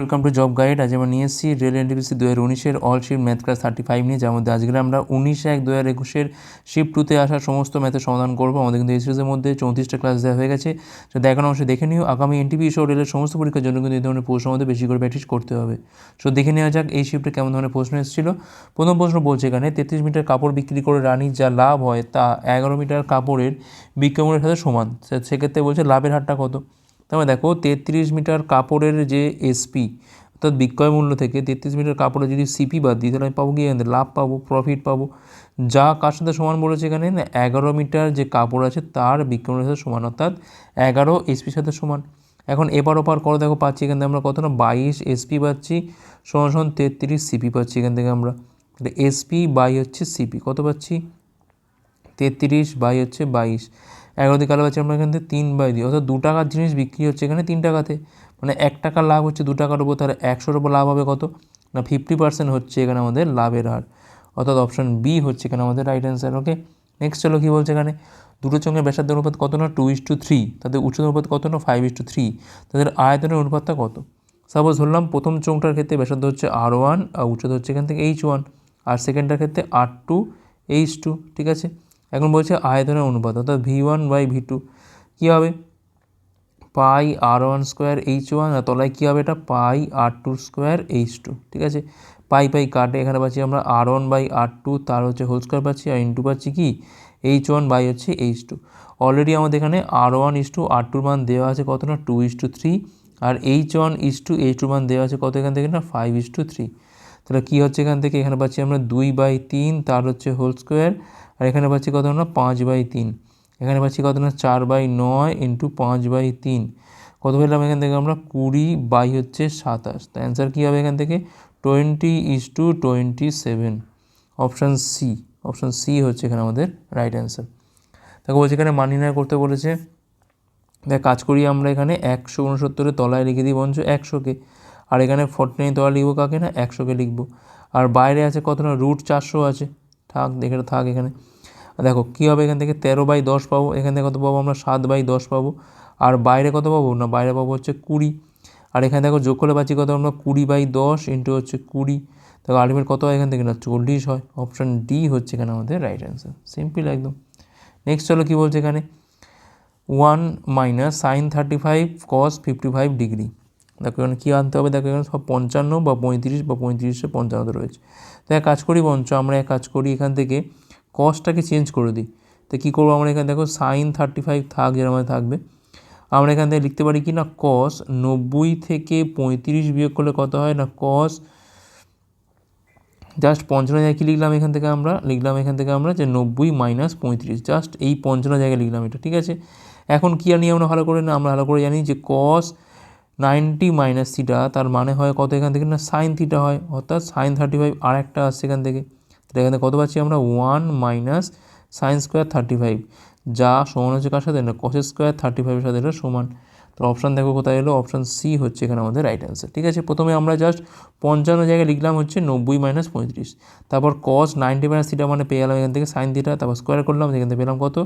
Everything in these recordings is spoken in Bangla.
ওয়েলকাম টু জব গাইড আজ আমরা নিয়ে এসেছি রেল এনটিপিসি দু হাজার উনিশের all shift math class thirty five নিয়ে, যার মধ্যে আজকে আমরা উনিশ এক দু হাজার একুশের শিফট টুতে আসা সমস্ত ম্যাথের সমাধান করব। আমাদের কিন্তু এই সিরিজের মধ্যে চৌত্রিশটা ক্লাস দেওয়া হয়ে গেছে। তো দেখানো অবশ্যই দেখে নিও। আগামী এনটিপি সহ রেলের সমস্ত পরীক্ষার জন্য কিন্তু এই ধরনের প্রশ্নের মধ্যে বেশি করে প্র্যাকটিস করতে হবে। সো দেখে নেওয়া যাক এই শিফটে কেমন ধরনের প্রশ্ন এসেছিল। প্রথম প্রশ্ন বলছে এখানে, তেত্রিশ মিটার কাপড় বিক্রি করে রানীর যা লাভ হয় তা এগারো মিটার কাপড়ের বিক্রমণের সাথে সমান। সেক্ষেত্রে বলছে লাভের হারটা কত? তারপরে দেখো তেত্রিশ মিটার কাপড়ের যে এসপি অর্থাৎ বিক্রয় মূল্য থেকে তেত্রিশ মিটার কাপড়ে যদি সিপি বাদ দিই, তাহলে আমি পাবো কি? লাভ পাবো প্রফিট পাবো। যা কার সাথে সমান বলেছে এখানে? না, এগারো মিটার যে কাপড় আছে, তার বিক্রমের সাথে সমান, অর্থাৎ এগারো এসপির সাথে সমান। এখন এবার ওপার করো, দেখো পাচ্ছি এখান থেকে আমরা কত না? বাইশ এসপি পাচ্ছি, সমান সমান তেত্রিশ সিপি পাচ্ছি এখান থেকে আমরা। তাহলে এসপি বাই হচ্ছে সিপি কত পাচ্ছি? তেত্রিশ বাই হচ্ছে বাইশ। এগারো দিকে আলো পাচ্ছি আমরা এখান থেকে তিন বাই দিই। অর্থাৎ দু টাকার জিনিস বিক্রি হচ্ছে এখানে তিন টাকাতে। মানে এক টাকার লাভ হচ্ছে দু টাকার উপর, তাহলে একশোর উপর লাভ হবে কত? না ফিফটি পার্সেন্ট হচ্ছে এখানে আমাদের লাভের হার। অর্থাৎ অপশন বি হচ্ছে এখানে আমাদের রাইট অ্যান্সার ওকে নেক্সট চলো কী বলছে এখানে? দুটো চোঙের ব্যাসার্ধের অনুপাত কত না? টু ইস টু থ্রি তাদের উচ্চতার অনুপাত কত না? ফাইভ ইস টু থ্রি তাদের আয়তনের অনুপাতটা কত? সাপোজ ধরলাম প্রথম চোঙটার ক্ষেত্রে ব্যাসার্ধ হচ্ছে আর ওয়ান আর উচ্চতা হচ্ছে এখান থেকে এইচ ওয়ান আর সেকেন্ডটার ক্ষেত্রে আর টু এইচ টু ঠিক আছে? এখন বলছে আয়তনের অনুপাত, অর্থাৎ V one by V two কী হবে? Pi R one square H one আর তলায় কী হবে এটা? Pi R two square H two ঠিক আছে? পাই পাই কাটে, এখানে পাচ্ছি আমরা R one by R two তার হচ্ছে হোল স্কোয়ার পাচ্ছি, আর ইন্টু পাচ্ছি কি? এইচ ওয়ান বাই হচ্ছে এইচ টু অলরেডি আমাদের এখানে আর ওয়ান ইস টু আর টুর মান দেওয়া আছে কত না? Two is to three R H one is to H টুর মান দেওয়া আছে কত এখান থেকে না? ফাইভ ইস টু থ্রি তাহলে কী হচ্ছে এখান থেকে? এখানে পাচ্ছি আমরা দুই বাই তিন, তার হচ্ছে হোল স্কোয়ার। আর এখানে পাচ্ছি কত না পাঁচ বাই তিন। এখানে পাচ্ছি কত না চার বাই নয় ইন্টু পাঁচ বাই তিন। কত পেলাম এখান থেকে আমরা? কুড়ি বাই হচ্ছে সাতাশ। তো অ্যান্সার কী হবে এখান থেকে? Twenty is to twenty seven. Option C. Option C হচ্ছে এখানে আমাদের রাইট অ্যান্সার। দেখো, বলছে এখানে মান নির্ণয় করতে বলেছে। দেখ, কাজ করি আমরা এখানে। একশো উনসত্তরের তলায় লিখে দিই বঞ্চ একশোকে। আর এখানে ফোর্টি নাইন তলায় লিখব কাকে না? একশোকে লিখব। আর বাইরে আছে কত না? রুট চারশো আছে। থাক, দেখে থাক এখানে। দেখো, কী হবে এখান থেকে? তেরো বাই দশ পাবো। এখান থেকে কত পাবো আমরা? সাত বাই দশ পাবো। আর বাইরে কত পাবো? না, বাইরে পাবো হচ্ছে কুড়ি। আর এখানে দেখো, যোগ করলে পাচ্ছি কত আমরা? কুড়ি বাই দশ ইন্টু হচ্ছে কুড়ি। দেখো আলটিমেট কত হয় এখান থেকে? না, চল্লিশ হয়। অপশান ডি হচ্ছে এখানে আমাদের রাইট অ্যান্সার সিম্পল একদম। নেক্সট চলো কী বলছে এখানে? One minus sine thirty five cos fifty five degree দেখো এখানে কী আনতে হবে? দেখো এখানে সব পঞ্চান্ন বা পঁয়ত্রিশ বা পঁয়ত্রিশে পঞ্চান্ন রয়েছে। তো এক কাজ করি বঞ্চ আমরা এক কাজ করি এখান থেকে কসটাকে চেঞ্জ করে দিই। তো কী করব আমরা এখানে? দেখো সাইন থার্টি ফাইভ থাক যেরকম থাকবে। আমরা এখান থেকে লিখতে পারি কি না? কস নব্বই থেকে পঁয়ত্রিশ বিয়োগ করলে কত হয় না? কস জাস্ট পঞ্চান্ন জায়গায় কী লিখলাম এখান থেকে আমরা? লিখলাম এখান থেকে আমরা যে নব্বই মাইনাস পঁয়ত্রিশ। জাস্ট এই পঞ্চান্ন জায়গায় লিখলাম এটা, ঠিক আছে? এখন কী জানি আমরা? ভালো করে না, আমরা ভালো করে জানি যে কস নাইনটি মাইনাস থিটা, তার মানে হয় কত এখান থেকে? না, সাইন থিটা হয়, অর্থাৎ সাইন থার্টি ফাইভ আর একটা আসছে এখান থেকে। তাহলে এখান থেকে কত পাচ্ছি আমরা? One minus sine square thirty five. যা সমান হচ্ছে কার সাথে? না কসের স্কোয়ার থার্টি ফাইভের সাথে এটা সমান। তো অপশান দেখো কোথায় এলো? অপশান সি হচ্ছে এখানে আমাদের রাইট অ্যান্সার ঠিক আছে? প্রথমে আমরা জাস্ট পঞ্চান্ন জায়গায় লিখলাম হচ্ছে নব্বই মাইনাস পঁয়ত্রিশ। তারপর কস নাইনটি মাইনাস থিটা মানে পেয়ে গেলাম এখান থেকে সাইন থিটা, তারপর স্কোয়ার করলাম সেখান থেকে পেলাম কত?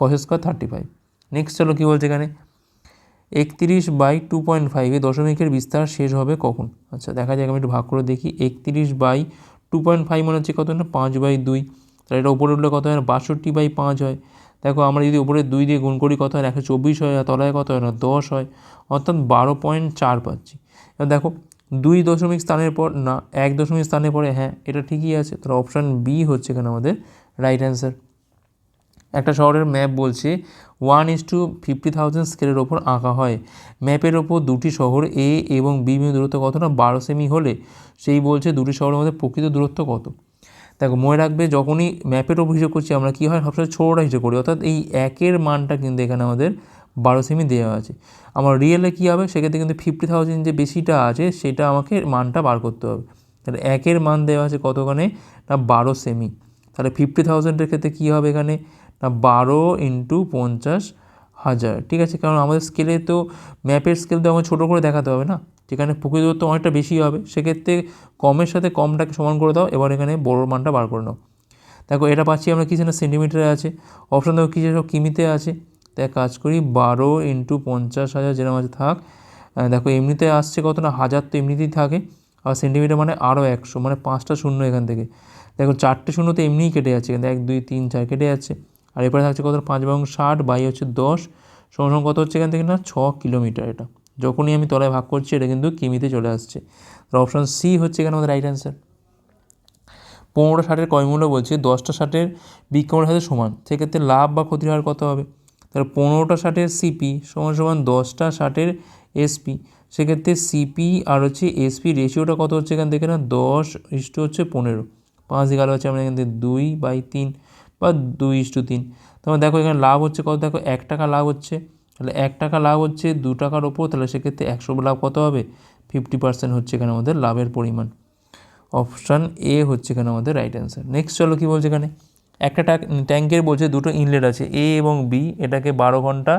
কসের স্কোয়ার থার্টি ফাইভ। নেক্সট চলো কী বলছে এখানে? একত্রিশ বাই টু পয়েন্ট ফাইভে দশমিকের বিস্তার শেষ হবে কখন? আচ্ছা দেখা যাক, আমি একটু ভাগ করে দেখি। একত্রিশ বাই টু পয়েন্ট ফাইভ মানে হচ্ছে কত না? পাঁচ বাই দুই। তাহলে এটা উপরে উঠলে কত হয় না? বাষট্টি বাই পাঁচ হয়। দেখো, আমরা যদি উপরে দুই দিয়ে গুণ করি, কত হয় একশো চব্বিশ হয়, আর তলায় কত হয় না? দশ হয়। অর্থাৎ বারো পয়েন্ট চার পাচ্ছি। এবার দেখো, দুই দশমিক স্থানের পর, না, এক দশমিক স্থানের পরে হ্যাঁ এটা ঠিকই আছে। তাহলে অপশান বি হচ্ছে এখানে আমাদের রাইট অ্যান্সার একটা শহরের ম্যাপ বলছে one is to fifty thousand স্কেলের ওপর আঁকা হয়। ম্যাপের ওপর দুটি শহর এ এবং বি দূরত্ব কত না? বারো সেমি হলে। সেই বলছে দুটি শহরের মধ্যে প্রকৃত দূরত্ব কত? দেখো, মনে রাখবে যখনই ম্যাপের ওপর হিসেব করছি, আমরা কী হয় সবসময় ছোটোটা হিসেব করি। অর্থাৎ এই একের মানটা কিন্তু এখানে আমাদের বারো সেমি দেওয়া আছে। আমার রিয়েলে কী হবে? সেক্ষেত্রে কিন্তু ফিফটি থাউজেন্ড যে বেশিটা আছে, সেটা আমাকে মানটা বার করতে হবে। তাহলে একের মান দেওয়া আছে কতখানে? না, বারো সেমি। তাহলে ফিফটি থাউজেন্ডের ক্ষেত্রে কী হবে এখানে? না বারো ইন্টু পঞ্চাশ হাজার, ঠিক আছে? কারণ আমাদের স্কেলে তো ম্যাপের স্কেল তো আমাকে ছোটো করে দেখাতে হবে না? যেখানে প্রকৃত দূরত্ব অনেকটা বেশি হবে, সেক্ষেত্রে কমের সাথে কমটাকে সমান করে দাও, এবার এখানে বড়োর মানটা বার করে নাও। দেখো, এটা পাচ্ছি আমরা কিছু না সেন্টিমিটারে আছে। অপশান দেখো, কিছু সব কিমিতে আছে। তাই কাজ করি, বারো ইন্টু পঞ্চাশ হাজার যেরকম আছে থাক। দেখো, এমনিতে আসছে কত না? হাজার তো এমনিতেই থাকে। আর সেন্টিমিটার মানে আরও একশো মানে পাঁচটা শূন্য এখান থেকে। দেখো, চারটে শূন্য তো এমনিই কেটে যাচ্ছে, কিন্তু এক, দুই, তিন, চার কেটে যাচ্ছে। আর এরপরে থাকছে কত? পাঁচ এবং ষাট বাই হচ্ছে দশ। সমান কত হচ্ছে এখান থেকে না? ছ কিলোমিটার এটা। যখনই আমি তলায় ভাগ করছি, এটা কিন্তু কিমিতে চলে আসছে। অপশান সি হচ্ছে এখানে আমাদের রাইট অ্যান্সার পনেরোটা ষাটের কয় মূল্য বলছে? দশটা ষাটের বিক্রমের সাথে সমান। সেক্ষেত্রে লাভ বা ক্ষতির হার কত হবে? তাহলে পনেরোটা ষাটের সিপি সমান সমান দশটা ষাটের এসপি সেক্ষেত্রে সিপি আর হচ্ছে এসপি রেশিওটা কত হচ্ছে এখান থেকে না? দশ ইস্টু হচ্ছে পনেরো। পাঁচ দিকে আলো হচ্ছে আমরা এখান থেকে দুই বাই তিন। বা দুই ইস্টু তিন। তারপর দেখো এখানে লাভ হচ্ছে কত? দেখো এক টাকা লাভ হচ্ছে। তাহলে এক টাকা লাভ হচ্ছে দু টাকার ওপর, তাহলে সেক্ষেত্রে একশো লাভ কত হবে? ফিফটি পার্সেন্ট হচ্ছে এখানে আমাদের লাভের পরিমাণ। অপশান এ হচ্ছে এখানে আমাদের রাইট অ্যান্সার। নেক্সট চলো কী বলছে এখানে? একটা ট্যাঙ্কের বলছে দুটো ইনলেট আছে, এ এবং বি। এটাকে বারো ঘণ্টা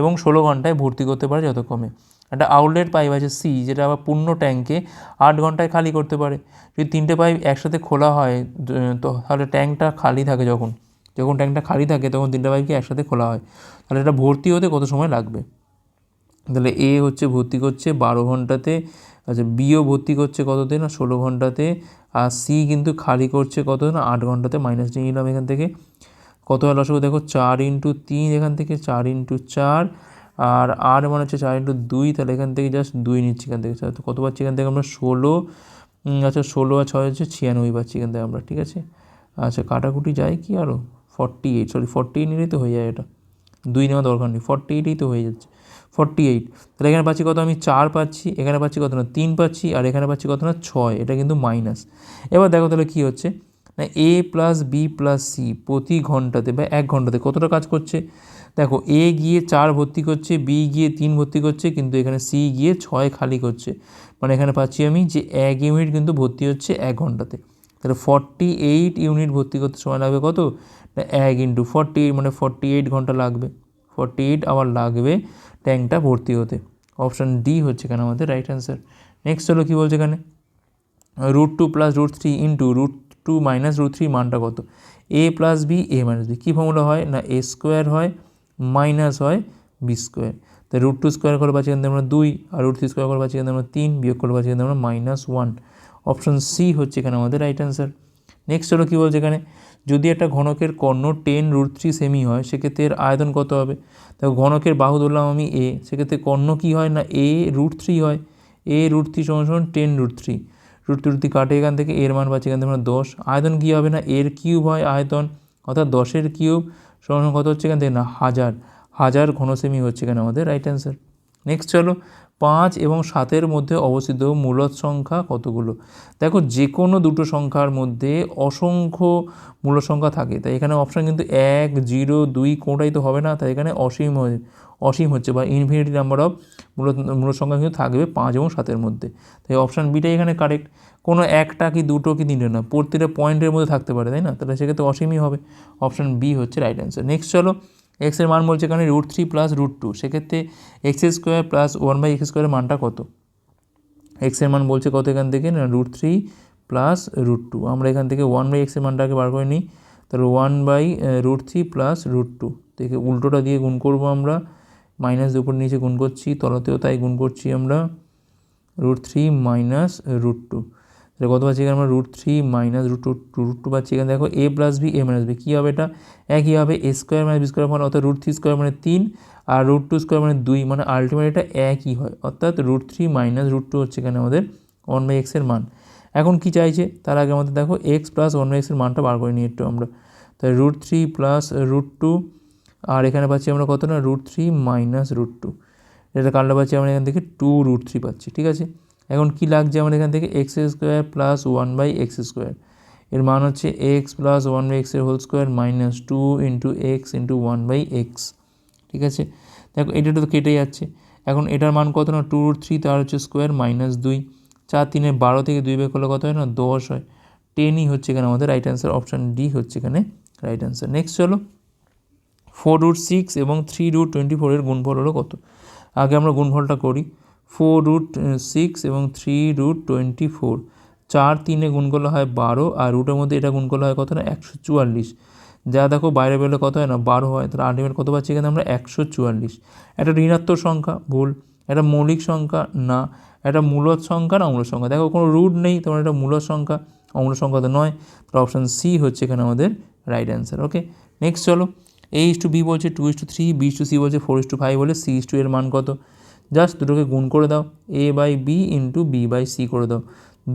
এবং ষোলো ঘন্টায় ভর্তি করতে পারে যতক্ষণে একটা আউটলেট পাইপ আছে সি, যেটা আবার পূর্ণ ট্যাঙ্কে আট ঘন্টায় খালি করতে পারে। যদি তিনটে পাইপ একসাথে খোলা হয়, তো তাহলে ট্যাঙ্কটা খালি থাকে যখন। যখন ট্যাঙ্কটা খালি থাকে, তখন তিনটে পাইপকে একসাথে খোলা হয়? তাহলে এটা ভর্তি হতে কত সময় লাগবে? তাহলে এ হচ্ছে ভর্তি করছে বারো ঘন্টাতে আচ্ছা বিও ভর্তি করছে কততে না ষোলো ঘন্টাতে, আর সি কিন্তু খালি করছে কত না আট ঘন্টাতে মাইনাস নিয়ে নিলাম এখান থেকে। কত হলো দেখো, চার ইন্টু তিন এখান থেকে, চার ইন্টু চার আর আর মানে হচ্ছে চার ইন্টু দুই, তাহলে এখান থেকে জাস্ট দুই নিচ্ছি এখান থেকে। তো কত পাচ্ছি এখান থেকে আমরা? ষোলো। আচ্ছা ষোলো আর ছয় হচ্ছে ছিয়ানব্বই পাচ্ছি এখান থেকে আমরা, ঠিক আছে? আচ্ছা কাটাকুটি যায় কি আরও forty eight sorry forty eight নিলেই তো হয়ে যায় এটা। দুই নেওয়া দরকার নেই ফর্টি এইটেই তো হয়ে যাচ্ছে। ফর্টি এইট তাহলে এখানে পাচ্ছি কত? আমি চার পাচ্ছি, এখানে পাচ্ছি কত না? তিন পাচ্ছি, আর এখানে পাচ্ছি কত না? ছয়, এটা কিন্তু মাইনাস এবার দেখো তাহলে কী হচ্ছে? না A plus B plus C প্রতি ঘন্টাতে বা এক ঘন্টাতে কতটা কাজ করছে? দেখো এ গিয়ে চার ভর্তি করছে বি গিয়ে তিন ভর্তি করছে, কিন্তু এখানে সি গিয়ে ছয় খালি করছে। মানে এখানে পাচ্ছি আমি যে এক ইউনিট কিন্তু ভর্তি হচ্ছে এক ঘন্টাতে। তাহলে ফর্টি এইট ইউনিট ভর্তি করতে সময় লাগবে কত? এক ইন্টু ফর্টি মানে ফর্টি এইট ঘণ্টা লাগবে। ফর্টি এইট আবার লাগবে ট্যাঙ্কটা ভর্তি হতে। অপশান ডি হচ্ছে এখানে আমাদের রাইট অ্যান্সার নেক্সট হলো কী বলছে এখানে? Root two plus root three into root two minus root three মানটা কত? A plus B A minus B key formula হয়? না এ স্কোয়ার হয়। মাইনাস হয় বি স্কোয়ার তাই রুট টু স্কোয়ার করে পাচ্ছি এখান আমরা দুই আর রুট থ্রি স্কোয়ার করে পাচ্ছি এখান আমরা তিন বিয়োগ করে পাচ্ছি এখান আমরা মাইনাস ওয়ান অপশান সি হচ্ছে এখানে আমাদের রাইট অ্যান্সার নেক্সট হলো কী বলছে এখানে? যদি একটা ঘনকের কর্ণ টেন রুট থ্রি সেমি হয়, সেক্ষেত্রে এর আয়তন কত হবে? দেখো ঘনকের বাহু ধরলাম আমি এ সেক্ষেত্রে কর্ণ কী হয় না এ রুট থ্রি হয়? এ রুট থ্রি সমান সমান ten root three root three root কাটে এখান থেকে, এর মান পাচ্ছি এখান থেকে আমরা দশ। আয়তন কী হবে না? এর কিউব হয় আয়তন, অর্থাৎ দশের কিউব সমান কত হচ্ছে এখান থেকে? না, হাজার। হাজার ঘনসেমি হচ্ছে কেন আমাদের রাইট অ্যান্সার নেক্সট চলো পাঁচ এবং সাতের মধ্যে অবস্থিত মূলত সংখ্যা কতগুলো? দেখো যে কোনো দুটো সংখ্যার মধ্যে অসংখ্য মূল সংখ্যা থাকে। তাই এখানে অপশান কিন্তু এক, জিরো, দুই কোনোটাই তো হবে না। তাই এখানে অসীম হয়ে, অসীম হচ্ছে বা ইনফিনিটি নাম্বার অফ মূল মূল সংখ্যা কিন্তু থাকবে পাঁচ এবং সাতের মধ্যে। তাই অপশান বিটাই এখানে কারেক্ট কোনো একটা কি, দুটো কি, তিনটে না। প্রতিটা পয়েন্টের মধ্যে থাকতে পারে, তাই না? তাহলে সেক্ষেত্রে অসীমই হবে। অপশান বি হচ্ছে রাইট অ্যান্সার নেক্সট চলো এক্সের মান বলছে এখানে root three plus root two সেক্ষেত্রে X square plus one by X স্কোয়ারের মানটা কত? এক্সের মান বলছে কত এখান থেকে? না root three plus root two আমরা এখান থেকে ওয়ান বাই এক্সের মানটাকে বার করে নিই। তাহলে one by root three plus root two থেকে উল্টোটা দিয়ে গুণ করব আমরা। মাইনাস উপর নিচে গুণ করছি, তলাতেও তাই গুণ করছি আমরা। Root three minus root two তাহলে কত পাচ্ছি এখানে? আমরা root three minus root two root two পাচ্ছি এখানে। দেখো A plus B A minus B কী হবে এটা? একই হবে A square minus B square মানে অর্থাৎ রুট থ্রি স্কোয়ার মানে তিন আর রুট টু স্কোয়ার মানে দুই মানে আলটিমেট এটা একই হয়। অর্থাৎ root three minus root two হচ্ছে এখানে আমাদের ওয়ান বাই এক্সের মান। এখন কি চাইছে? তার আগে আমাদের দেখো এক্স প্লাস ওয়ান বাই এক্সের মানটা বার করে নিই একটু আমরা। তাই root three plus root two আর এখানে পাচ্ছি আমরা কত না? Root three minus root two এটা কারণটা পাচ্ছি আমরা এখান থেকে টু রুট থ্রি পাচ্ছি, ঠিক আছে? এখন কি লাগছে আমাদের এখান থেকে? X square plus one by X square এর মান হচ্ছে এক্স প্লাস ওয়ান বাই এক্সের whole square minus two into X into one by X ঠিক আছে? দেখো, এটা তো কেটে যাচ্ছে। এখন এটার মান কত না? টু রুট থ্রি তার হচ্ছে স্কোয়ার মাইনাস দুই। চার তিনে বারো থেকে দুই বের করলে কত হয় না? দশ হয়। টেনই হচ্ছে এখানে আমাদের রাইট অ্যান্সার অপশান ডি হচ্ছে এখানে রাইট অ্যান্সার নেক্সট চলো। ফোর রুট সিক্স এবং থ্রি রুট টোয়েন্টি ফোরের গুণফল হলো কত? আগে আমরা গুণফলটা করি। ফোর রুট সিক্স এবং থ্রি রুট টোয়েন্টি ফোর চার তিনে গুণ করলে হয় বারো, আর রুটের মধ্যে এটা গুণ করলে হয় কত না? একশো চুয়াল্লিশ। যা দেখো বাইরে বেরোলে কত হয় না? বারো হয়। তাহলে আলটিমেট কত পাচ্ছি এখানে আমরা? একশো চুয়াল্লিশ। একটা ঋণাত্মক সংখ্যা, ভুল। এটা মৌলিক সংখ্যা, না। এটা মূলত সংখ্যা না অম্ল সংখ্যা? দেখো কোনো রুট নেই তোমার এটা মূলত সংখ্যা অম্ল সংখ্যা তো নয়। তো অপশান সি হচ্ছে এখানে আমাদের রাইট অ্যান্সার ওকে নেক্সট চলো এ ইস টু বি বলছে two is to three B to C বলছে ফোর ইস টু ফাইভ বলে সি ইস টু এর মান কত? জাস্ট দুটোকে গুণ করে দাও। A by B into B by C করে দাও।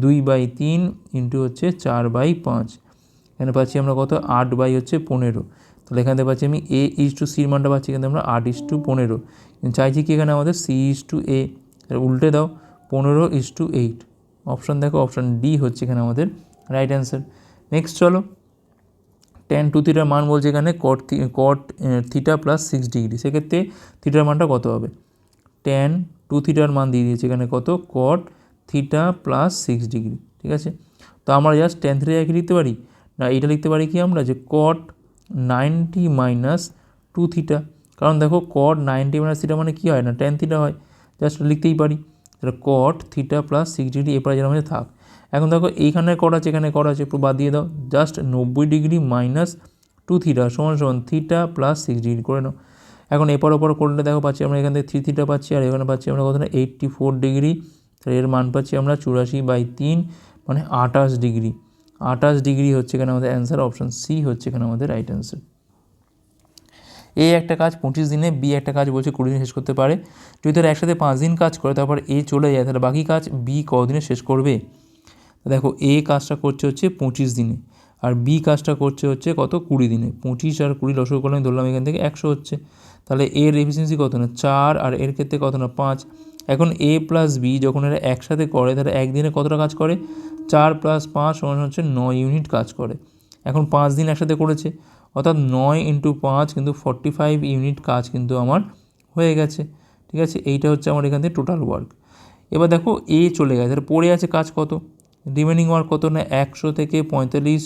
দুই বাই তিন ইন্টু হচ্ছে চার বাই পাঁচ। এখানে পাচ্ছি আমরা কত? আট বাই হচ্ছে পনেরো। তাহলে এখানে পাচ্ছি আমি এ ইস টু সির মানটা পাচ্ছি এখানে আমরা আট ইস টু পনেরো। চাইছি কি এখানে আমাদের? সি ইস টু এ উল্টে দাও। পনেরো ইস টু এইট অপশান দেখো অপশান ডি হচ্ছে এখানে আমাদের রাইট অ্যান্সার নেক্সট চলো। টেন টু থিটার মান বলছে এখানে cot cot theta plus six degree সেক্ষেত্রে থিটার মানটা কত হবে? টেন টু থিটার মান দিয়ে দিয়েছে। এখানে কত? Cot theta plus six degree ঠিক আছে? তো আমরা জাস্ট টেন থিটা কি লিখতে পারি? না, এটা লিখতে পারি কি আমরা? যে cot ninety minus two theta কারণ দেখো কট নাইনটি মাইনাস থিটা মানে কী হয় না? টেন থিটা হয়। জাস্ট লিখতেই পারি। তাহলে cot theta plus six degree এপারে যেন আমাদের থাক। এখন দেখো, এইখানে কট আছে, এখানে কট আছে, একটু বাদ দিয়ে দাও। জাস্ট নব্বই ডিগ্রি মাইনাস টু থিটা সমান সমান থিটা প্লাস সিক্স ডিগ্রি করে নাও। এখন এপার ওপর করলে দেখো পাচ্ছি আমরা, এখান থেকে থ্রি থিটা পাচ্ছি আর এখানে পাচ্ছি আমরা কত না এইট্টি ফোর ডিগ্রি তাহলে এর মান পাচ্ছি আমরা চুরাশি বাই তিন মানে আঠাশ ডিগ্রি আঠাশ ডিগ্রি হচ্ছে এখানে আমাদের অ্যান্সার অপশান সি হচ্ছে এখানে আমাদের রাইট অ্যান্সার এ একটা কাজ পঁচিশ দিনে বি একটা কাজ বলছে কুড়ি দিনে শেষ করতে পারে। যদি তারা একসাথে পাঁচ দিন কাজ করে, তারপর এ চলে যায়, তাহলে বাকি কাজ বি কদিনে শেষ করবে? দেখো এ কাজটা করছে হচ্ছে পঁচিশ দিনে, আর বি কাজটা করছে হচ্ছে কত? কুড়ি দিনে। পঁচিশ আর কুড়ি লসক করলে আমি ধরলাম এখান থেকে একশো হচ্ছে। তাহলে এর এফিসিয়েন্সি কত না? চার, আর এর ক্ষেত্রে কত না? পাঁচ। এখন এ প্লাস বি যখন এরা একসাথে করে, তাহলে একদিনে কতটা কাজ করে? চার প্লাস পাঁচ সমান হচ্ছে নয় ইউনিট কাজ করে। এখন পাঁচ দিন একসাথে করেছে, অর্থাৎ নয় ইন্টু পাঁচ কিন্তু ফর্টি ফাইভ ইউনিট কাজ কিন্তু আমার হয়ে গেছে। ঠিক আছে? এইটা হচ্ছে আমার এখান থেকে টোটাল ওয়ার্ক এবার দেখো এ চলে গেছে, তাহলে পড়ে আছে কাজ কত? রিমেনিং ওয়ার্ক কত না? একশো থেকে পঁয়তাল্লিশ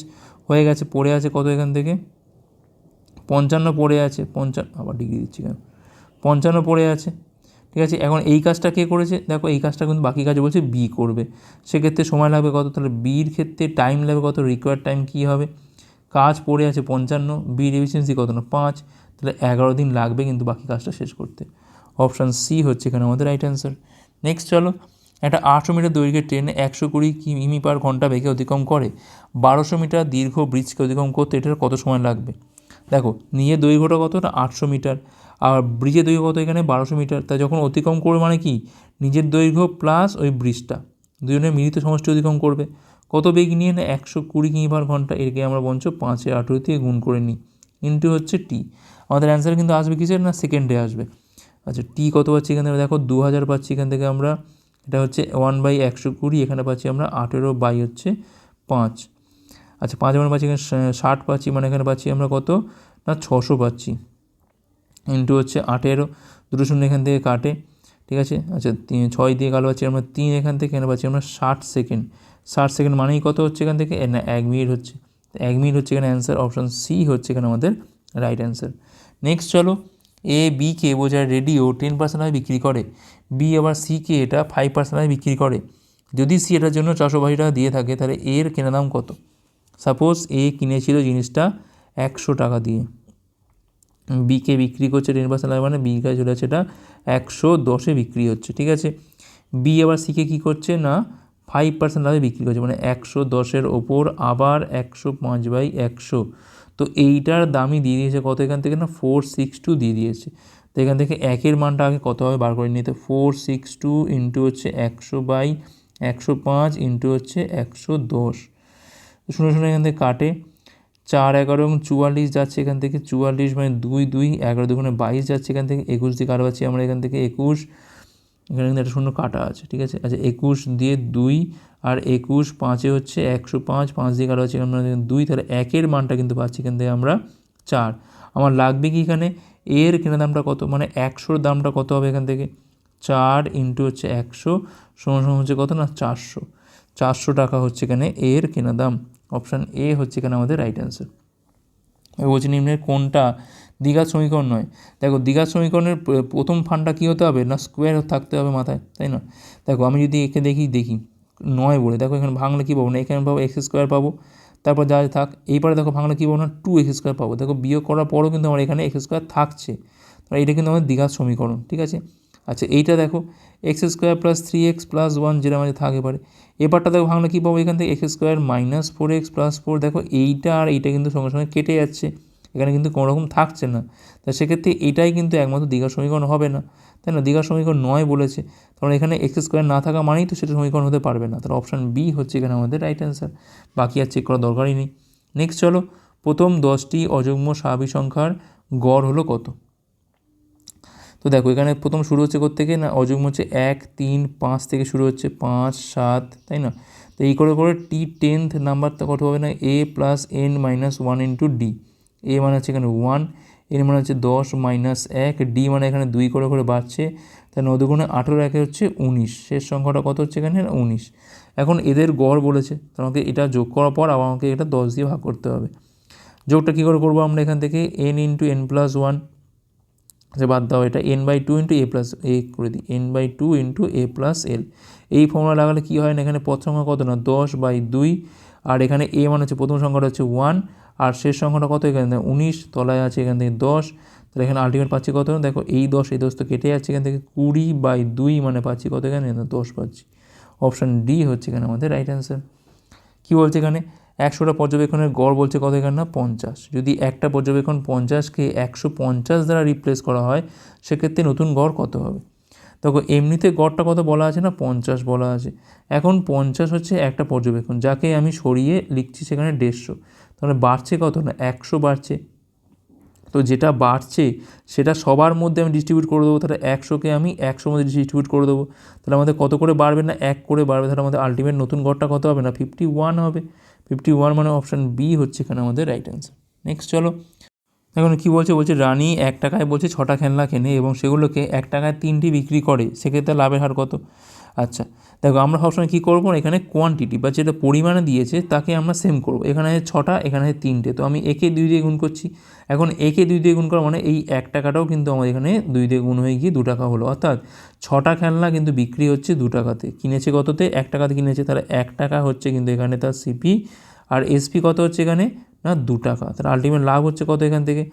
হয়ে গেছে, পড়ে আছে কত এখান থেকে? পঞ্চান্ন পড়ে আছে, পঞ্চান্ন, আবার ডিগ্রি দিচ্ছি কেন? পঞ্চান্ন পড়ে আছে, ঠিক আছে? এখন এই কাজটা কে করেছে? দেখো, এই কাজটা কিন্তু বাকি কাজ বলছে বি করবে। সেক্ষেত্রে সময় লাগবে কত? তাহলে বির ক্ষেত্রে টাইম লাগবে কত? রিকোয়ার্ড টাইম কী হবে? কাজ পড়ে আছে পঞ্চান্ন বির এফিসিয়েন্সি কত না? পাঁচ। তাহলে এগারো দিন লাগবে কিন্তু বাকি কাজটা শেষ করতে। অপশান সি হচ্ছে এখানে আমাদের রাইট অ্যান্সার নেক্সট চলো, একটা আটশো মিটার দৈর্ঘ্যের ট্রেন একশো কুড়ি কিমি পার ঘণ্টা বেগে অতিক্রম করে। বারোশো মিটার দীর্ঘ ব্রিজকে অতিক্রম করতে এটার কত সময় লাগবে? দেখো, নিয়ে দৈর্ঘ্যটা কত? না আটশো মিটার। আর ব্রিজের দৈর্ঘ্য কত এখানে? বারোশো মিটার। তা যখন অতিক্রম করবে মানে কি? নিজের দৈর্ঘ্য প্লাস ওই ব্রিজটা দুজনের মিলিত সমষ্টি অতিক্রম করবে। কত বেগ নিয়ে? না, একশো কুড়ি কিমি পার ঘণ্টা এরকে আমরা বঞ্চ পাঁচে আঠেরো দিয়ে গুণ করে নিই। ইন্টু হচ্ছে টি আমাদের অ্যান্সার কিন্তু আসবে কিসের? না সেকেন্ডে আসবে। আচ্ছা টি কত পাচ্ছি এখান থেকে? দেখো দু হাজার পাচ্ছি এখান থেকে আমরা। এটা হচ্ছে ওয়ান বাই একশো কুড়ি। এখানে পাচ্ছি আমরা আঠেরো বাই হচ্ছে পাঁচ। আচ্ছা পাঁচ আমরা পাচ্ছি এখানে ষাট পাচ্ছি মানে এখানে পাচ্ছি আমরা কত? না, ছশো পাচ্ছি। ইন্টু হচ্ছে আঠেরো, দুটো শূন্য এখান থেকে কাটে, ঠিক আছে? আচ্ছা তিন ছয় দিয়ে কালো পাচ্ছি আমরা তিন এখান থেকে, এখানে পাচ্ছি আমরা ষাট সেকেন্ড। ষাট সেকেন্ড মানেই কত হচ্ছে এখান থেকে? না, এক মিনিট হচ্ছে। এক মিনিট হচ্ছে এখানে অ্যান্সার অপশান সি হচ্ছে এখানে আমাদের রাইট অ্যান্সার নেক্সট চলো এ বিকে বোঝায় রেডিও টেন পার্সেন্ট হারে বিক্রি করে। বি আবার সিকে এটা ফাইভ পার্সেন্ট হারে বিক্রি করে। যদি সি এটার জন্য চারশো বাষি টাকা দিয়ে থাকে, তাহলে এর কেনা দাম কত? সাপোজ এ কিনেছিল জিনিসটা একশো টাকা দিয়ে। বিকে বিক্রি করছে টেন পার্সেন্ট মানে বি কাছে চলে যাচ্ছে এটা একশো দশে বিক্রি হচ্ছে, ঠিক আছে? বি আবার সিকে কী করছে? না ফাইভ পার্সেন্ট লাভে বিক্রি করছে মানে একশো দশের ওপর আবার একশো পাঁচ বাই একশো। তো এইটার দামই দিয়ে দিয়েছে, কত এখান থেকে না? ফোর সিক্স টু দিয়ে দিয়েছে। তো এখান থেকে একের মানটা আগে কত হবে? বার করে নিতে ফোর সিক্স টু ইন্টু হচ্ছে একশো বাই একশো পাঁচ ইন্টু হচ্ছে একশো দশ। শুনে শুনে এখান থেকে কাটে। চার, এগারো এবং চুয়াল্লিশ যাচ্ছে এখান থেকে। চুয়াল্লিশ মানে দুই দুই, এগারো দুগুণে বাইশ যাচ্ছে এখান থেকে। একুশ দিয়ে কারও পাচ্ছি আমরা এখান থেকে একুশ। এখানে কিন্তু একটা শূন্য কাটা আছে, ঠিক আছে? আচ্ছা একুশ দিয়ে দুই আর একুশ পাঁচে হচ্ছে একশো পাঁচ। পাঁচ দিয়ে কারও হচ্ছে আমরা দুই। তাহলে একের মানটা কিন্তু পাচ্ছি এখান থেকে আমরা চার। আমার লাগবে কি এখানে? এর কেনা দামটা কত? মানে একশোর দামটা কত হবে এখান থেকে? চার ইন্টু হচ্ছে একশো। সমান সমান হচ্ছে কত না? চারশো। চারশো টাকা হচ্ছে এখানে এর কেনা দাম। অপশান এ হচ্ছে এখানে আমাদের রাইট অ্যান্সার বলছি নিম্নের কোনটা? দ্বিঘাত সমীকরণ নয়। দেখো দ্বিঘাত সমীকরণের প্রথম ফান্ডটা কী হতে হবে? না স্কোয়ার থাকতে হবে মাথায়, তাই না? দেখো, আমি যদি একে দেখি দেখি। নয় বলে, দেখো, এখানে ভাঙলে কী পাবো না? এখানে পাবো এক্স স্কোয়ার পাবো। তারপর যা থাক, এইবারে দেখো, ভাঙলে কী পাবো না? টু এক্স স্কোয়ার পাবো। দেখো, বিয়োগ করার পরও কিন্তু আমার এখানে এক্স স্কোয়ার থাকছে। এটা কিন্তু আমাদের দীঘার সমীকরণ, ঠিক আছে? আচ্ছা এইটা দেখো X square plus three X plus one যেটা আমাদের থাকে পারে এবারটা দেখো ভাঙলে কী পাবো এখান থেকে? X square minus four X plus four দেখো এইটা আর এইটা কিন্তু সঙ্গে সঙ্গে কেটে যাচ্ছে। এখানে কিন্তু কোনো রকম থাকছে না। তা সেক্ষেত্রে এটাই কিন্তু একমাত্র দীঘার সমীকরণ হবে না। তাই না? দীঘার সমীকরণ নয় বলেছে। কারণ এখানে এক্স স্কোয়ার না থাকা মানেই তো সেটা সমীকরণ হতে পারবে না। তাহলে অপশান বি হচ্ছে এখানে আমাদের রাইট অ্যান্সার বাকি আর চেক করার দরকারই নেই। নেক্সট চলো, প্রথম দশটি অযুগ্ম স্বাভাবিক সংখ্যার গড় হলো কত? তো দেখো, এখানে প্রথম শুরু হচ্ছে থেকে না, অযুগ্ম হচ্ছে এক, তিন, পাঁচ থেকে শুরু হচ্ছে পাঁচ, সাত, তাই না? তো এই করে করে টি টেন্থ নাম্বারটা কত হবে না? A plus N minus one into D. A মানে হচ্ছে এখানে ওয়ানের মানে হচ্ছে দশ মাইনাস এক, ডি মানে এখানে দুই করে করে বাড়ছে। তাই নদীগুণে আঠেরো একে হচ্ছে উনিশ, শেষ সংখ্যাটা কত হচ্ছে এখানে? উনিশ। এখন এদের গড় বলেছে তোমাকে এটা যোগ করার পর আবার আমাকে এটা দশ দিয়ে ভাগ করতে হবে। যোগটা কী করে করব আমরা এখান থেকে? N into N plus one যে বাদ দাও এটা N by two into A plus A করে দিই। N by two into A plus L এই ফর্মুলা লাগালে কী হয় না, এখানে পথ সংখ্যা কত না, দশ বাই দুই। আর এখানে এ মানে হচ্ছে প্রথম সংখ্যাটা হচ্ছে ওয়ান আর শেষ সংখ্যাটা কত এখানে? উনিশ, তলায় আছে এখান থেকে দশ। তাহলে এখানে আলটিমেট পাচ্ছি কত? দেখো, এই দশ এই দশ তো কেটে যাচ্ছে এখান থেকে। কুড়ি বাই দুই মানে পাচ্ছি কত এখানে? দশ পাচ্ছি। অপশান ডি হচ্ছে এখানে আমাদের রাইট অ্যান্সার কী বলছে এখানে? একশোটা পর্যবেক্ষণের গড় বলছে কত এখানে না? পঞ্চাশ। যদি একটা পর্যবেক্ষণ পঞ্চাশকে একশো পঞ্চাশ দ্বারা রিপ্লেস করা হয়, সেক্ষেত্রে নতুন গড় কত হবে? দেখো, এমনিতে গড়টা কত বলা আছে না? পঞ্চাশ বলা আছে। এখন পঞ্চাশ হচ্ছে একটা পর্যবেক্ষণ, যাকে আমি সরিয়ে লিখছি সেখানে দেড়শো। তাহলে বাড়ছে কত না? একশো বাড়ছে। তো যেটা বাড়ছে, সেটা সবার মধ্যে আমি ডিস্ট্রিবিউট করে দেবো, তাহলে একশোকে আমি একশোর মধ্যে ডিস্ট্রিবিউট করে দেবো। তাহলে আমাদের কত করে বাড়বে না? এক করে বাড়বে, তাহলে আমাদের আলটিমেট নতুন গড়টা কত হবে না? ফিফটি ওয়ান হবে। ফিফটি ওয়ান মানে অপশান বি হচ্ছে এখানে আমাদের রাইট অ্যান্সার নেক্সট চলো। এখন কী বলছে? বলছে, রানি এক টাকায় বলছে ছটা খেলনা কেনে এবং সেগুলোকে এক টাকায় তিনটি বিক্রি করে, সেক্ষেত্রে লাভের হার কত? আচ্ছা দেখো, আমরা সবসময় কী করব? এখানে কোয়ান্টিটি বা যেটা পরিমাণে দিয়েছে, তাকে আমরা সেম করব। এখানে ছটা, এখানে তিনটে। তো আমি একে দুই দিয়ে গুণ করছি। এখন একে দুই দিয়ে গুণ করা মানে এই এক টাকাটাও কিন্তু আমাদের এখানে দুই দিয়ে গুণ হয়ে গিয়ে দু টাকা হলো। অর্থাৎ ছটা খেলনা কিন্তু বিক্রি হচ্ছে দু টাকাতে। কিনেছে কততে? এক টাকাতে কিনেছে। তাহলে এক টাকা হচ্ছে কিন্তু এখানে তার সিপি আর এসপি কত হচ্ছে এখানে? না, দু টাকা। তাহলে আলটিমেট লাভ হচ্ছে কত এখান থেকে?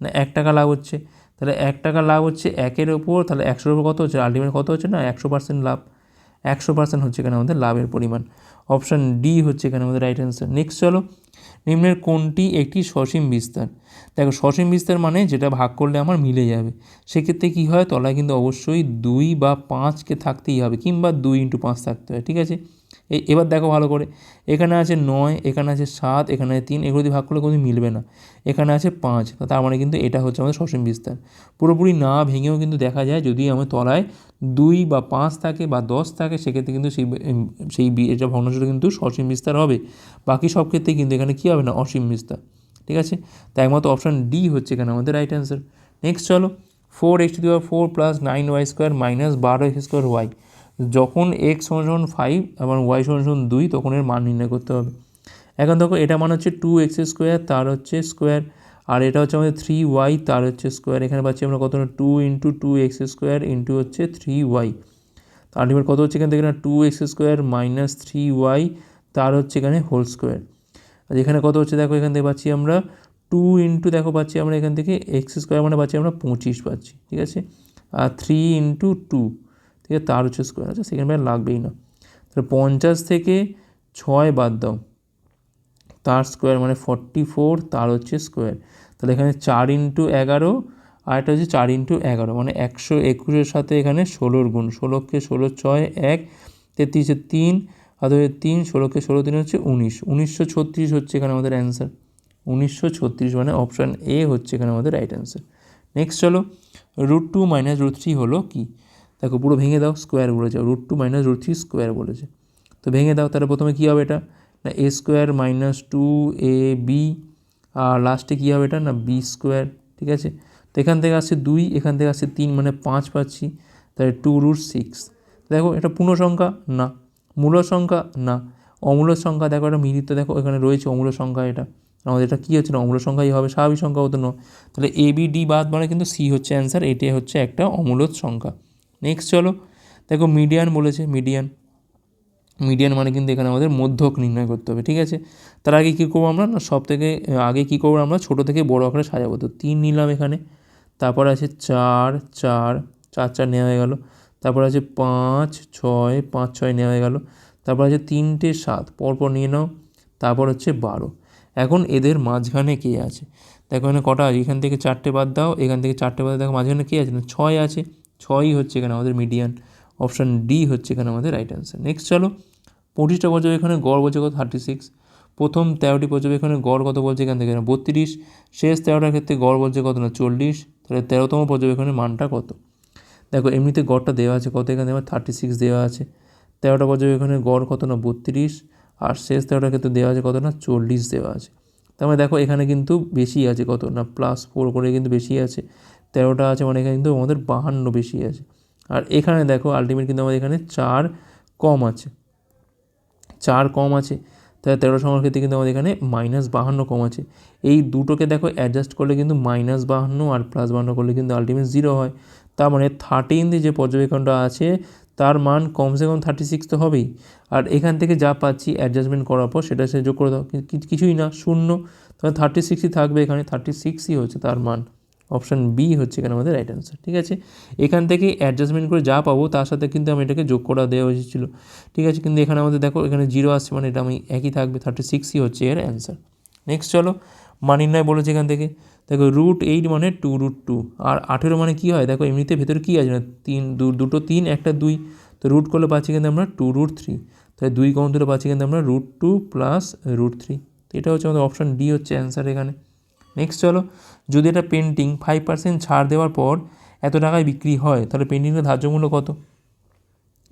না, এক টাকা লাভ হচ্ছে। তাহলে এক টাকা লাভ হচ্ছে একের ওপর। তাহলে একশোর ওপর কত হচ্ছে? আলটিমেট কত হচ্ছে? না, একশো পার্সেন্ট লাভ। একশো পার্সেন্ট হচ্ছে এখানে আমাদের লাভের পরিমাণ। অপশান ডি হচ্ছে এখানে আমাদের রাইট অ্যান্সার নেক্সট চলো, নিম্নের কোনটি একটি সসীম বিস্তার? দেখো, সসীম বিস্তার মানে যেটা ভাগ করলে আমার মিলে যাবে। সেক্ষেত্রে কী হয়? তলায় কিন্তু অবশ্যই দুই বা পাঁচকে থাকতেই হবে, কিংবা দুই ইন্টু পাঁচ থাকতে হয়, ঠিক আছে? এবার দেখো ভালো করে। এখানে আছে নয়, এখানে আছে সাত, এখানে আছে তিন, এগুলো দিয়ে ভাগ করলে কোনো মিলবে না। এখানে আছে পাঁচ তার মানে কিন্তু এটা হচ্ছে আমাদের সসীম বিস্তার। পুরোপুরি না ভেঙেও কিন্তু দেখা যায়, যদি আমার তলায় দুই বা পাঁচ থাকে বা দশ থাকে, সেক্ষেত্রে কিন্তু সেই সেই এটা ভগ্নাংশটা কিন্তু সসীম বিস্তার হবে। বাকি সব ক্ষেত্রে কিন্তু এখানে কী হবে না, অসীম বিস্তার। ঠিক আছে? তাই একমাত্র অপশান ডি হচ্ছে এখানে আমাদের রাইট অ্যান্সার নেক্সট চলো four X to four plus nine Y square minus বারো এক্স স্কোয়ার ওয়াই যখন এক্স সমান ফাইভ এবং ওয়াই সমান দুই, তখন এর মান নির্ণয় করতে হবে। এখন দেখো, এটা মানে হচ্ছে টু এক্স স্কোয়ার তার হচ্ছে স্কোয়ার আর এটা হচ্ছে আমাদের থ্রি ওয়াই তার হচ্ছে স্কোয়ার এখানে পাচ্ছি আমরা কত two into two X square into হচ্ছে থ্রি ওয়াই তার আলটিমেট কত হচ্ছে এখান থেকে two X square minus three Y তার হচ্ছে এখানে হোল স্কোয়ার আর এখানে কত হচ্ছে দেখো, এখান থেকে পাচ্ছি আমরা টু ইন্টু দেখো পাচ্ছি আমরা এখান থেকে এক্স স্কোয়ার মানে পাচ্ছি আমরা পঁচিশ পাচ্ছি, ঠিক আছে? আর থ্রি ইন্টু টু ঠিক আছে? তার হচ্ছে স্কোয়ার আচ্ছা সেকেন্ড ব্যার লাগবেই না। তাহলে পঞ্চাশ থেকে ছয় বাদ দাও। তার স্কোয়ার মানে ফর্টি ফোর তার হচ্ছে স্কোয়ার তাহলে এখানে চার ইন্টু এগারো, আর একটা হচ্ছে চার ইন্টু এগারো মানে একশো একুশের সাথে এখানে ষোলোর গুণ। ষোলোকে ষোলো, ছয়, এক, তেত্রিশে তিন, আর তিন ষোলোকে ষোলো, তিন হচ্ছে উনিশ। উনিশশো ছত্রিশ হচ্ছে এখানে আমাদের অ্যান্সার উনিশশো ছত্রিশ মানে অপশান এ হচ্ছে এখানে আমাদের রাইট অ্যান্সার নেক্সট চলো root two minus root three হলো কি? দেখো পুরো ভেঙে দাও স্কোয়ার বলেছে root two minus root three square বলেছে। তো ভেঙে দাও, তাহলে প্রথমে কী হবে এটা? না A square minus two A B আর লাস্টে কী হবে এটা? না বি স্কোয়ার ঠিক আছে? তো এখান থেকে আসছে দুই, এখান থেকে আসছে তিন মানে পাঁচ পাচ্ছি, তাহলে টু রুট সিক্স দেখো, এটা পূর্ণ সংখ্যা না। মূল সংখ্যা না। অমূল্য সংখ্যা দেখো একটা মিলিত, দেখো এখানে রয়েছে অমূল্য সংখ্যা এটা। আমাদের এটা কী হচ্ছে না অমূল্য সংখ্যাই হবে, স্বাভাবিক সংখ্যা হতো না। তাহলে এ বি ডি বাদ মানে কিন্তু সি হচ্ছে অ্যান্সার এটাই হচ্ছে একটা অমূল্য সংখ্যা। নেক্সট চলো। দেখো মিডিয়ান বলেছে মিডিয়ান মিডিয়ান মানে কিন্তু এখানে আমাদের মধ্যক নির্ণয় করতে হবে ঠিক আছে? তার আগে কী করব আমরা? না সব থেকে আগে কী করব আমরা? ছোটো থেকে বড়ো আকারে সাজাবো। তো তিন নিলাম এখানে। তারপর আছে চার চার চার চার নেওয়া হয়ে গেল। তারপর আছে পাঁচ ছয় পাঁচ ছয় নেওয়া হয়ে গেল। তারপর আছে তিনটে সাত পরপর নিয়ে নাও। তারপর হচ্ছে বারো। এখন এদের মাঝখানে কে আছে? দেখো এখানে কটা আছে? এখান থেকে চারটে বাদ দাও। এখান থেকে চারটে বাদ দাও, দেখো মাঝখানে কে আছে? না ছয় আছে। ছয়ই হচ্ছে এখানে আমাদের মিডিয়ান অপশান ডি হচ্ছে এখানে আমাদের রাইট অ্যান্সার নেক্সট চলো, পঁচিশটা পর্যবেক্ষণে গড় বলছে কত? থার্টি সিক্স প্রথম তেরোটি পর্যবেক্ষণে গড় কত বলছে এখান থেকে? বত্রিশ। শেষ তেরোটার ক্ষেত্রে গড় বলছে কত না? চল্লিশ। তাহলে তেরোতম পর্যবেক্ষণের মানটা কত? দেখো, এমনিতে গড়টা দেওয়া আছে কত এখানে? আমার থার্টি সিক্স দেওয়া আছে। তেরোটা পর্যবেক্ষণের গড় কত না? বত্রিশ। আর শেষ তেরোটার ক্ষেত্রে দেওয়া আছে কত না? চল্লিশ দেওয়া আছে। তার মানে দেখো, এখানে কিন্তু বেশি আছে কত না? প্লাস ফোর করে কিন্তু বেশি আছে। তেরোটা আছে মানে এখানে কিন্তু আমাদের বাহান্ন বেশি আছে। আর এখানে দেখো আলটিমেট কিন্তু আমাদের এখানে চার কম আছে। চার কম আছে, তাহলে তেরো সংখ্যার ক্ষেত্রে কিন্তু আমাদের এখানে মাইনাস বাহান্ন কম আছে। এই দুটোকে দেখো অ্যাডজাস্ট করলে কিন্তু মাইনাস বাহান্ন আর প্লাস বাহান্ন করলে কিন্তু আলটিমেট জিরো হয়। তার মানে থার্টিন যে পর্যবেক্ষণটা আছে, তার মান কমসে কম থার্টি সিক্স তো হবেই। আর এখান থেকে যা পাচ্ছি অ্যাডজাস্টমেন্ট করার পর সেটা সে যোগ করে দাও। কিছুই না, শূন্য। তাহলে থার্টি সিক্সই থাকবে এখানে থার্টি সিক্সই হচ্ছে তার মান। অপশান বি হচ্ছে এখানে আমাদের রাইট অ্যান্সার ঠিক আছে? এখান থেকে অ্যাডজাস্টমেন্ট করে যা পাবো তার সাথে কিন্তু আমি এটাকে যোগ করা দেওয়া হয়েছিল, ঠিক আছে? কিন্তু এখানে আমাদের দেখো, এখানে জিরো আসছে মানে এটা আমি একই থাকবে থার্টি সিক্সই হচ্ছে এর অ্যান্সার নেক্সট চলো, মান বলেছে এখান থেকে। দেখো রুট এইট মানে টু রুট টু আর আঠেরো মানে কী হয়? দেখো এমনিতে ভেতরে কী আছে? না, তিন দুটো তিন, একটা দুই, তো রুট করলে পাচ্ছি কিন্তু আমরা টু রুট থ্রি তাই দুই কম তুলে পাচ্ছি কিন্তু আমরা root two plus root three তো এটা হচ্ছে আমাদের অপশান ডি হচ্ছে অ্যান্সার এখানে। নেক্সট চলো, যদি এটা পেন্টিং ফাইভ পার্সেন্ট ছাড় দেওয়ার পর এত টাকায় বিক্রি হয়, তাহলে পেন্টিংয়ের ধার্য মূল্য কত?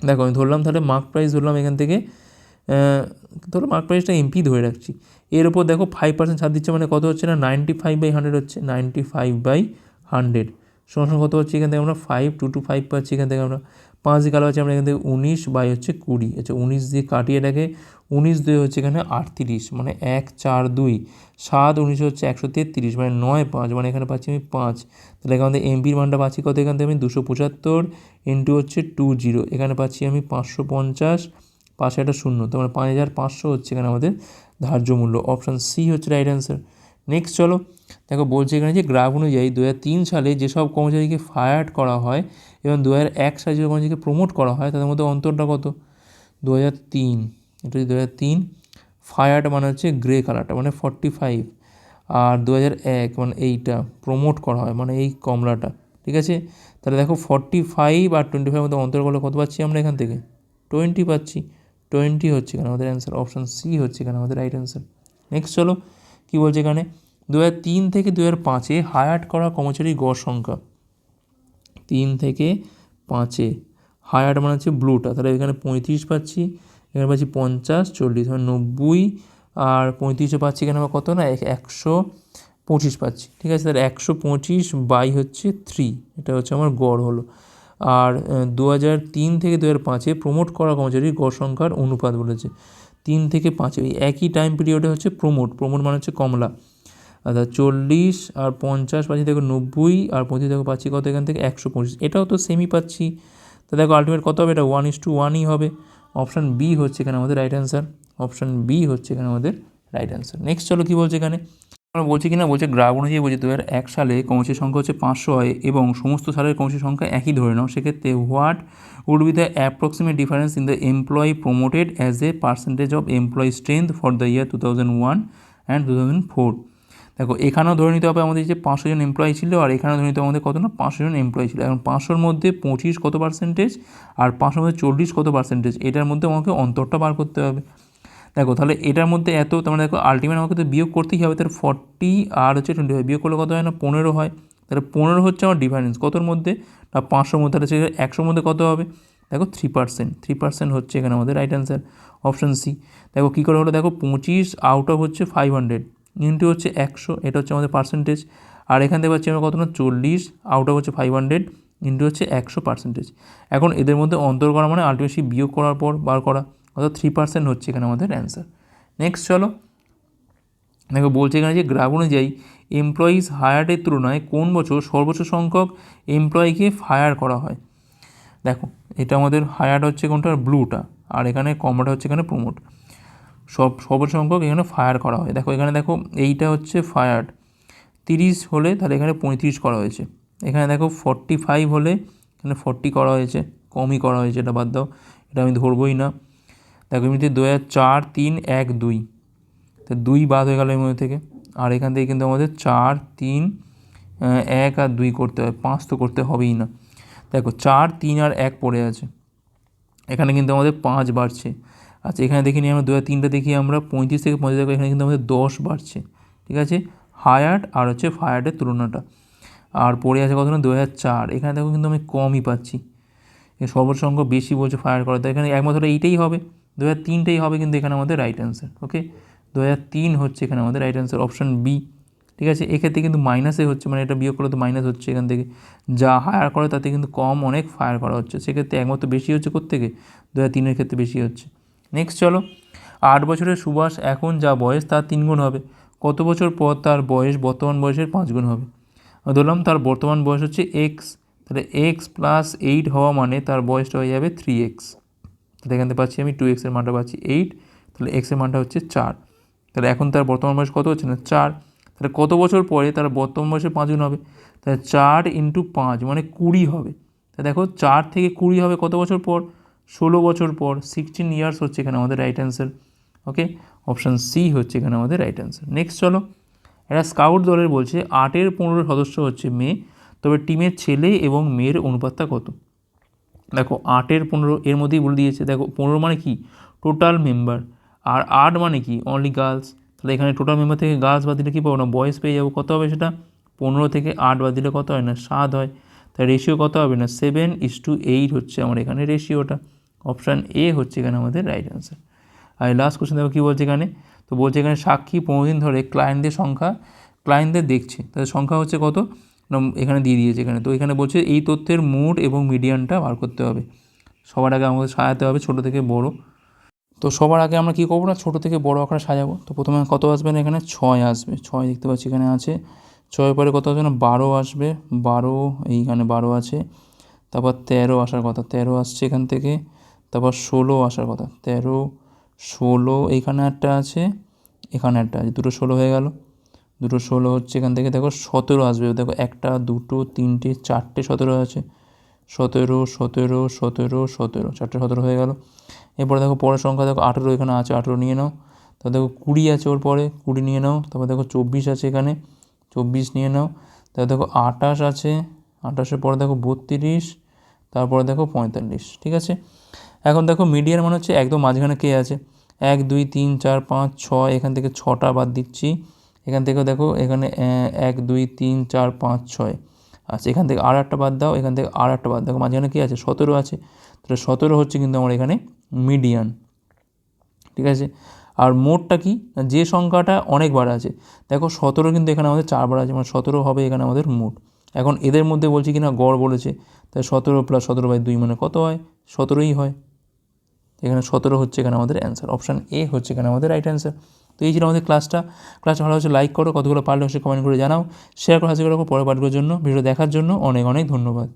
দেখো, আমি ধরলাম তাহলে মার্ক প্রাইস ধরলাম এখান থেকে ধরো মার্ক প্রাইসটা এমপি ধরে রাখছি। এর ওপর দেখো ফাইভ পার্সেন্ট ছাড় দিচ্ছে মানে কত হচ্ছে না? নাইনটি ফাইভ বাই হান্ড্রেড হচ্ছে নাইনটি ফাইভ বাই হান্ড্রেড সমান কত হচ্ছে এখান থেকে আমরা ফাইভ টু টু ফাইভ পাচ্ছি এখান থেকে আমরা। পাঁচ কালো আছে আমরা এখান থেকে উনিশ বাই হচ্ছে কুড়ি। আচ্ছা উনিশ দিয়ে কাটিয়ে রাখে উনিশ দুই হচ্ছে এখানে আটত্রিশ মানে এক, চার, দুই। সাত, উনিশ হচ্ছে একশো তেত্রিশ মানে নয়, পাঁচ মানে এখানে পাচ্ছি আমি পাঁচ। তাহলে এখান থেকে এমপির মানটা পাচ্ছি কত? এখান থেকে আমি দুশো পঁচাত্তর ইন্টু হচ্ছে টু জিরো এখানে পাচ্ছি আমি পাঁচশো পঞ্চাশ পাশে একটা শূন্য। তো মানে পাঁচ হাজার পাঁচশো হচ্ছে এখানে আমাদের ধার্য মূল্য। অপশান সি হচ্ছে রাইট অ্যান্সার নেক্সট চলো। দেখো, বলছে এখানে যে গ্রাফ অনুযায়ী দু সালে যেসব কর্মচারীকে ফায়ার করা হয় এবং দু হাজার এক সালে যেসব কর্মচারীকে প্রমোট করা হয়, তাদের মধ্যে অন্তরটা কত? দু হাজার তিন। এটা দু ফায়ারটা মানে হচ্ছে গ্রে কালারটা মানে ফর্টি ফাইভ আর দু এক মানে এইটা প্রমোট করা হয় মানে এই কমলাটা। ঠিক আছে? তাহলে দেখো ফর্টি ফাইভ আর টোয়েন্টি ফাইভ মধ্যে অন্তর করলে কত পাচ্ছি আমরা এখান থেকে? টোয়েন্টি পাচ্ছি। টোয়েন্টি হচ্ছে এখানে আমাদের অ্যান্সার অপশান সি হচ্ছে এখানে আমাদের রাইট অ্যান্সার নেক্সট চলো। কী বলছে এখানে? দু তিন থেকে দু হাজার পাঁচে হায়ার করা কর্মচারীর গড় সংখ্যা। তিন থেকে পাঁচে। হায়ার মানে হচ্ছে ব্লুটা। তাহলে এখানে পঁয়ত্রিশ পাচ্ছি, এখানে পাচ্ছি পঞ্চাশ, চল্লিশ মানে নব্বই। আর পঁয়ত্রিশে পাচ্ছি এখানে আমরা কত না? এক- একশো পঁচিশ পাচ্ছি। ঠিক আছে, তাহলে একশো পঁচিশ বাই হচ্ছে থ্রি এটা হচ্ছে আমার গড় হলো। আর দু হাজার তিন থেকে দু হাজার পাঁচে প্রমোট করা কর্মচারীর গড় সংখ্যার অনুপাত বলেছে। তিন থেকে পাঁচ ওই একই টাইম পিরিয়ডে হচ্ছে প্রমোট প্রমোট মানে হচ্ছে কমলা। অর্থাৎ চল্লিশ আর পঞ্চাশ পাচ্ছি দেখো নব্বই, আর পঁচিশ দেখো পাচ্ছি কত এখান থেকে? একশো পঁচিশ। এটাও তো সেমই পাচ্ছি। তো দেখো আলটিমেট কত হবে? এটা ওয়ান ইস টু ওয়ানই হবে। অপশান বি হচ্ছে এখানে আমাদের রাইট অ্যান্সার অপশান বি হচ্ছে এখানে আমাদের রাইট অ্যান্সার নেক্সট চলো কী বলছে এখানে? আমরা বলছি কিনা, বলছে গ্রাফ অনুযায়ী বলছে দু এক সালে কর্মচারীর সংখ্যা হচ্ছে পাঁচশো হয় এবং সমস্ত সালের কর্মচারীর সংখ্যা একই ধরে নাও। সেক্ষেত্রে what would be the approximate difference in the employee promoted as a percentage of employee strength for the year two thousand one and two thousand four? দেখো, এখানেও ধরে নিতে হবে আমাদের যে পাঁচশো জন এমপ্লয়ি ছিল আর এখানেও ধরে নিতে আমাদের কত না, পাঁচশো জন এমপ্লয়ি ছিল। এখন পাঁচশোর মধ্যে পঁচিশ কত পার্সেন্টেজ আর পাঁচশোর মধ্যে চল্লিশ কত পার্সেন্টেজ এটার মধ্যে আমাকে অন্তরটা বার করতে হবে। দেখো, তাহলে এটার মধ্যে এত তোমরা দেখো আলটিমেট আমাকে তো বিয়োগ করতেই হবে, তাহলে ফর্টি আর হচ্ছে টোয়েন্টি ফাইভ বিয়োগ করলে কত হয় না? পনেরো হয়। তাহলে পনেরো হচ্ছে আমার ডিফারেন্স কতর মধ্যে? না, পাঁচশোর মধ্যে। তাহলে সেটা একশোর মধ্যে কত হবে? দেখো থ্রি পার্সেন্ট থ্রি পার্সেন্ট হচ্ছে এখানে আমাদের রাইট অ্যান্সার অপশান সি দেখো, কী করে হলো? দেখো, পঁচিশ আউট অফ হচ্ছে ফাইভ হান্ড্রেড ইন্টু হচ্ছে একশো। এটা হচ্ছে আমাদের পার্সেন্টেজ আর এখান থেকে পাচ্ছি আমরা কত না? চল্লিশ। আউট অফ হচ্ছে ফাইভ হান্ড্রেড ইন্টু হচ্ছে একশো পার্সেন্টেজ এখন এদের মধ্যে অন্তর করা মানে আলটিমেটলি বিয়োগ করার পর বার করা। অর্থাৎ থ্রি পার্সেন্ট হচ্ছে এখানে আমাদের অ্যান্সার নেক্সট চলো। দেখো, বলছে এখানে যে গ্রাফ অনুযায়ী এমপ্লয়িজ হায়ার্ডের তুলনায় কোন বছর সর্বোচ্চ সংখ্যক এমপ্লয়িকে ফায়ার করা হয়? দেখো, এটা আমাদের হায়ার্ড হচ্ছে কোনটা? ব্লুটা আর এখানে কমটা হচ্ছে এখানে প্রমোট সব, সর্বোচ্চ সংখ্যক এখানে ফায়ার করা হয়। দেখো, এখানে দেখো, এইটা হচ্ছে ফায়ার্ড তিরিশ হলে তাহলে এখানে পঁয়ত্রিশ করা হয়েছে। এখানে দেখো ফর্টি ফাইভ হলে এখানে ফর্টি করা হয়েছে। কমই করা হয়েছে, এটা বাদ দাও। এটা আমি ধরবই না। দেখো এমনিতে দু হাজার চার, তিন, এক, দুই। তো দুই বাদ হয়ে গেল এর মধ্যে থেকে। আর এখান থেকে কিন্তু আমাদের চার, তিন এক আর দুই করতে হবে পাঁচ তো করতে হবেই না। দেখো চার, তিন আর এক পড়ে আছে। এখানে কিন্তু আমাদের পাঁচ বাড়ছে। আচ্ছা এখানে দেখে নিই আমরা দু হাজার তিনটা দেখি আমরা। পঁয়ত্রিশ থেকে পঁয়ত্রিশ দেখো এখানে কিন্তু আমাদের দশ বাড়ছে। ঠিক আছে? হায়ার্ড আর হচ্ছে ফায়ার্ডের তুলনাটা। আর পড়ে আছে কত না? দু হাজার চার। এখানে দেখো কিন্তু আমি কমই পাচ্ছি। সংখ্যক বেশি বলছে ফায়ার করা তো এখানে একমাত্র এইটাই হবে। দু হাজার তিনটেই হবে কিন্তু এখানে আমাদের রাইট অ্যান্সার ওকে দু হাজার তিন হচ্ছে এখানে আমাদের রাইট অ্যান্সার অপশান বি ঠিক আছে? এক্ষেত্রে কিন্তু মাইনাসে হচ্ছে মানে এটা বিয়োগ করলে তো মাইনাস হচ্ছে এখান থেকে। যা হায়ার করে তাতে কিন্তু কম অনেক ফায়ার করা হচ্ছে। সেক্ষেত্রে একমাত্র বেশি হচ্ছে কোত্থেকে? দু হাজার তিনের ক্ষেত্রে বেশি হচ্ছে। নেক্সট চলো, আট বছরের সুভাষ এখন যা বয়স তার তিন গুণ হবে। কত বছর পর তার বয়স, বর্তমান বয়সের পাঁচ গুণ হবে? ধরলাম তার বর্তমান বয়স হচ্ছে এক্স তাহলে এক্স প্লাস এইট হওয়া মানে তার বয়সটা হয়ে যাবে থ্রি এক্স তাহলে এখান পাচ্ছি আমি টু এক্সের মানটা পাচ্ছি এইট তাহলে এক্সের মানটা হচ্ছে চার। তাহলে এখন তার বর্তমান বয়স কত হচ্ছে না? চার। তাহলে কত বছর পরে তার বর্তমান বয়সে পাঁচ গুণ হবে? তাহলে চার ইন্টু পাঁচ মানে কুড়ি হবে। তা দেখো চার থেকে কুড়ি হবে কত বছর পর? ষোলো বছর পর। সিক্সটিন ইয়ার্স হচ্ছে এখানে আমাদের right answer okay option C হচ্ছে এখানে আমাদের রাইট অ্যান্সার নেক্সট চলো। একটা স্কাউট দলের বলছে, আটের পনেরো সদস্য হচ্ছে মেয়ে, তবে টিমের ছেলে এবং মেয়ের অনুপাতটা কত? দেখো আটের পনেরো, এর মধ্যেই বলে দিয়েছে, দেখো পনেরো মানে কি? টোটাল মেম্বার আর আট মানে কি? অনলি গার্লস তাহলে এখানে টোটাল মেম্বার থেকে গার্লস বাদ দিলে কী পাবো না? বয়েস পেয়ে যাব। কত হবে সেটা? পনেরো থেকে আট বাদ দিলে কত হয় না? সাত হয়। তাই রেশিও কত হবে না? সেভেন ইস টু এইট হচ্ছে আমার এখানে রেশিওটা অপশান এ হচ্ছে এখানে আমাদের রাইট অ্যান্সার আর লাস্ট কোশ্চেন দেখো কী বলছে এখানে? তো বলছে এখানে সাক্ষী পনেরো দিন ধরে ক্লায়েন্টদের সংখ্যা ক্লায়েন্টদের দেখছে। তাদের সংখ্যা হচ্ছে কত? এখানে দিয়ে দিয়েছে এখানে। তো এখানে বলছে এই তথ্যের মোড এবং মিডিয়ানটা বার করতে হবে। সবার আগে আমাদের সাজাতে হবে ছোটো থেকে বড়। তো সবার আগে আমরা কী করব না, ছোটো থেকে বড় আকারে সাজাবো। তো প্রথমে কত আসবে না এখানে? ছয় আসবে। ছয় দেখতে পাচ্ছি এখানে আছে। ছয়ের পরে কত আসবে না? বারো আসবে। বারো, এইখানে বারো আছে। তারপর তেরো আসার কথা। তেরো আসছে এখান থেকে। তারপর ষোলো আসার কথা। তেরো, ষোলো এইখানে একটা আছে। এখানে একটা আছে। দুটো ষোলো হয়ে গেল। দুটো ষোলো হচ্ছে এখান থেকে, দেখো সতেরো আসবে। দেখো একটা, দুটো, তিনটে, চারটে সতেরো আছে। সতেরো সতেরো সতেরো সতেরো, চারটে সতেরো হয়ে গেল। এরপরে দেখো পরের সংখ্যা, দেখো আঠেরো এখানে আছে, আঠেরো নিয়ে নাও। তারপর দেখো কুড়ি আছে ওর পরে, কুড়ি নিয়ে নাও। তারপর দেখো চব্বিশ আছে এখানে, চব্বিশ নিয়ে নাও। তারপর দেখো আঠাশ আছে, আঠাশের পরে দেখো বত্রিশ, তারপরে দেখো পঁয়তাল্লিশ, ঠিক আছে? এখন দেখো মিডিয়ার মানে হচ্ছে একদম মাঝখানে কে আছে? এক, দুই, তিন, চার, পাঁচ, ছয়, এখান থেকে ছটা বাদ দিচ্ছি। এখান থেকে দেখো, এখানে এক, দুই, তিন, চার, পাঁচ, ছয়। আচ্ছা এখান থেকে আর একটা বাদ দাও, এখান থেকে আর একটা বাদ দেখো মাঝখানে কী আছে? সতেরো আছে। তাহলে সতেরো হচ্ছে কিন্তু আমার এখানে মিডিয়ান। ঠিক আছে? আর মোটটা কি? যে সংখ্যাটা অনেকবার আছে। দেখো, সতেরো কিন্তু এখানে আমাদের চারবার আছে মানে সতেরো হবে এখানে আমাদের মোট। এখন এদের মধ্যে বলছি কি না গড় বলেছে। তাই সতেরো প্লাস সতেরো বাই দুই মানে কত হয়? সতেরোই হয়। এখানে সতেরো হচ্ছে এখানে আমাদের অ্যান্সার অপশান এ হচ্ছে এখানে আমাদের রাইট অ্যান্সার তো এই ছিল আমাদের ক্লাসটা ক্লাসটা ভালো হচ্ছে লাইক করো, কতগুলো পারলে হচ্ছে কমেন্ট করে জানাও। শেয়ার করে, হাসি করো, পরের পাঠগুলোর জন্য ভিডিও দেখার জন্য অনেক অনেক ধন্যবাদ।